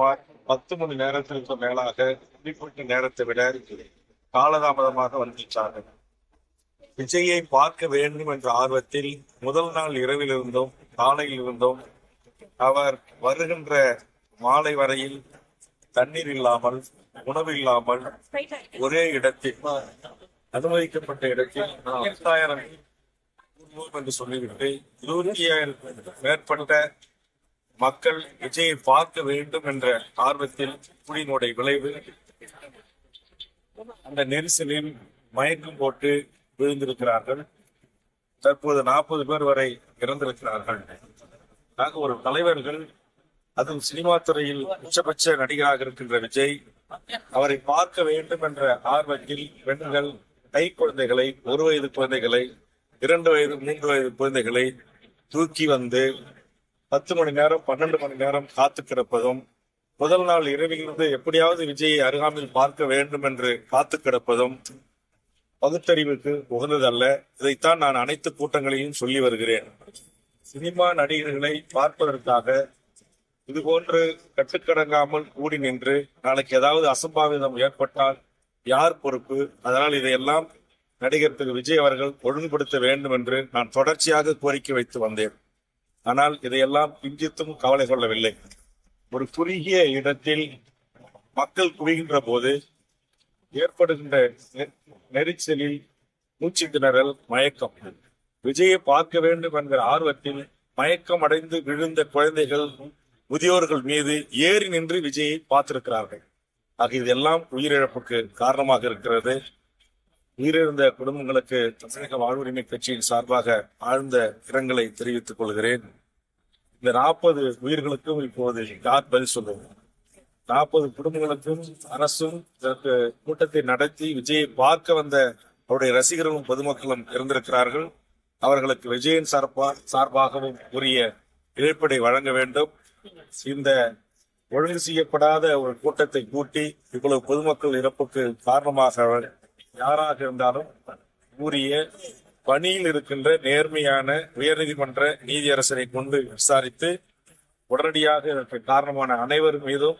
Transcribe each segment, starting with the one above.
சுமார் பத்து மணி நேரத்திற்கு மேலாக குறிப்பிட்ட நேரத்தை விட காலதாமதமாக வந்துச்சார்கள் விஜயை பார்க்க வேண்டும் என்ற ஆர்வத்தில் முதல் நாள் இரவிலிருந்தும் காலையில் இருந்தும் அவர் வருகின்ற மாலை வரையில் தண்ணீர் இல்லாமல் உணவு இல்லாமல் ஒரே இடத்தில் அனுமதிக்கப்பட்ட இடத்தில் எட்டாயிரம் என்று சொல்லிவிட்டு இருபத்தி ஆயிரம் மேற்பட்ட மக்கள் விஜயை பார்க்க வேண்டும் என்ற ஆர்வத்தில் புலியினுடைய விளைவு. அந்த நெரிசலில் மயக்கம் போட்டு விழுந்திருக்கிறார்கள். தற்போது நாற்பது பேர் வரை இறந்திருக்கிறார்கள். ஆக ஒரு தலைவர்கள் அதுவும் சினிமா துறையில் உச்சபட்ச நடிகராக இருக்கின்ற விஜய் அவரை பார்க்க வேண்டும் என்ற ஆர்வத்தில் பெண்கள் கை குழந்தைகளை ஒரு வயது குழந்தைகளை இரண்டு வயது மூன்று வயது குழந்தைகளை தூக்கி வந்து பத்து மணி நேரம் பன்னெண்டு மணி நேரம் காத்து கிடப்பதும் முதல் நாள் இரவிலிருந்து எப்படியாவது விஜயை அருகாமையில் பார்க்க வேண்டும் என்று காத்து கிடப்பதும் பகுத்தறிவுக்கு உகந்ததல்ல. இதைத்தான் நான் அனைத்து கூட்டங்களையும் சொல்லி வருகிறேன். சினிமா நடிகர்களை பார்ப்பதற்காக இது போன்று கட்டுக்கடங்காமல் கூடி நின்று நாளைக்கு ஏதாவது அசம்பாவிதம் ஏற்பட்டால் யார் பொறுப்பு? அதனால் இதையெல்லாம் நடிகர் திரு. விஜய் அவர்கள் ஒழுங்குபடுத்த வேண்டும் என்று நான் தொடர்ச்சியாக கோரிக்கை வைத்து வந்தேன். ஆனால் இதையெல்லாம் பிஞ்சித்தும் கவலை கொள்ளவில்லை ஒரு குறுகிய இடத்தில் மக்கள் குவிகின்ற போது ஏற்படுகின்ற நெ- நெரிசலில் மூச்சு திணறல் மயக்கம். விஜயை பார்க்க வேண்டும் என்கிற ஆர்வத்தில் மயக்கம் அடைந்து விழுந்த குழந்தைகள் முதியோர்கள் மீது ஏறி நின்று விஜயை பார்த்திருக்கிறார்கள். ஆக இதெல்லாம் உயிரிழப்புக்கு காரணமாக இருக்கிறது. உயிரிழந்த குடும்பங்களுக்கு தமிழக வாழ்வுரிமை கட்சியின் சார்பாக ஆழ்ந்த இரங்கலை தெரிவித்துக் கொள்கிறேன். இந்த நாற்பது உயிர்களுக்கும் இப்போது யார் பதில் சொல்லுவோம் நாற்பது குடும்பங்களுக்கும் அரசும் இதற்கு கூட்டத்தை நடத்தி விஜயை பார்க்க வந்த அவருடைய ரசிகர்களும் பொதுமக்களும் இருந்திருக்கிறார்கள். அவர்களுக்கு விஜயின் சார்பா சார்பாகவும் உரிய இழப்பீடை வழங்க வேண்டும். இந்த ஒழுங்கு செய்யப்படாத ஒரு கூட்டத்தை கூட்டி இவ்வளவு பொதுமக்கள் இறப்புக்கு காரணமாக யாராக இருந்தாலும் கூறிய பணியில் இருக்கின்ற நேர்மையான உயர்நீதிமன்ற நீதியரசரை கொண்டு விசாரித்து உடனடியாக இதற்கு காரணமான அனைவர் மீதும்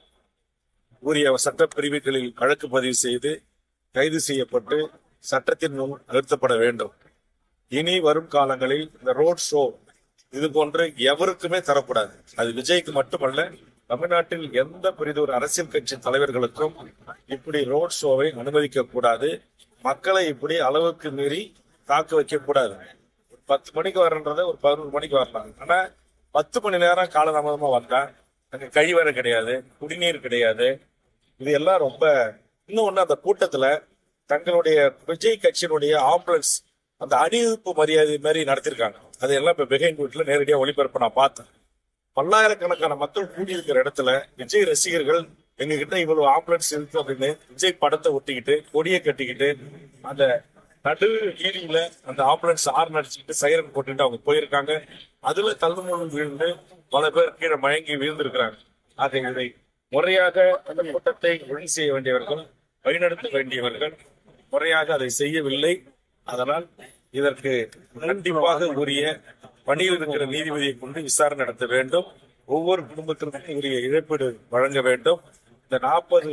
உரிய சட்ட பிரிவுகளில் வழக்கு பதிவு செய்து கைது செய்யப்பட்டு சட்டத்தின் முன் நிறுத்தப்பட வேண்டும். இனி வரும் காலங்களில் இந்த ரோட் ஷோ இது போன்று எவருக்குமே தரக்கூடாது. அது விஜய்க்கு மட்டுமல்ல தமிழ்நாட்டில் எந்த பெரிதொரு அரசியல் கட்சி தலைவர்களுக்கும் இப்படி ரோட் ஷோவை அனுமதிக்க கூடாது மக்களை இப்படி அளவுக்கு மீறி தாக்க வைக்க கூடாது. ஒரு பத்து மணிக்கு வரன்றதை ஒரு பதினோரு மணிக்கு வரலாம். ஆனா பத்து மணி நேரம் காலதாமதமா வந்தால் அங்க கழிவறை கிடையாது குடிநீர் கிடையாது. இது எல்லாம் ரொம்ப இன்னும் ஒன்று அந்த கூட்டத்துல தங்களுடைய விஜய் கட்சியினுடைய ஆம்புலன்ஸ் அந்த அணிவிப்பு மரியாதை மாதிரி நடத்திருக்காங்க. அதையெல்லாம் இப்ப பெகைன் வீட்டுல நேரடியாக ஒளிபரப்பு நான் பார்த்தேன். பல்லாயிரக்கணக்கான மக்கள் கூடியிருக்கிற இடத்துல விஜய் ரசிகர்கள் எங்க கிட்ட இவ்வளவு ஆம்புலன்ஸ் இருக்கு அப்படின்னு விஜய் படத்தை ஒட்டிக்கிட்டு கொடியை கட்டிக்கிட்டு அந்த நடு ஏரியில அந்த ஆம்புலன்ஸ் ஆறு நடிச்சுக்கிட்டு சைரன் போட்டுட்டு அவங்க போயிருக்காங்க. அதுல தள்ளுமுழு விழுந்து பல பேர் கீழே மயங்கி விழுந்திருக்கிறாங்க. அதை இதை முறையாக அந்த கூட்டத்தை ஒழுங்கு செய்ய வேண்டியவர்கள் வழிநடத்த வேண்டியவர்கள் முறையாக அதை செய்யவில்லை. அதனால் இதற்கு கண்டிப்பாக உரிய பணியில் இருக்கிற நீதிபதியை கொண்டு விசாரணை நடத்த வேண்டும். ஒவ்வொரு குடும்பத்திற்கும் உரிய இழப்பீடு வழங்க வேண்டும். இந்த நாற்பது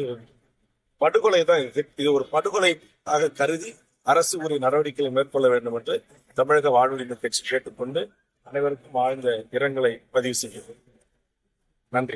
படுகொலை தான் இது. இது ஒரு படுகொலையாக கருதி அரசு உரிய நடவடிக்கைகளை மேற்கொள்ள வேண்டும் என்று தமிழக வாழ்வுரிமை கட்சி கேட்டுக்கொண்டு அனைவருக்கும் ஆழ்ந்த இரங்கலை பதிவு செய்கிறது நன்றி.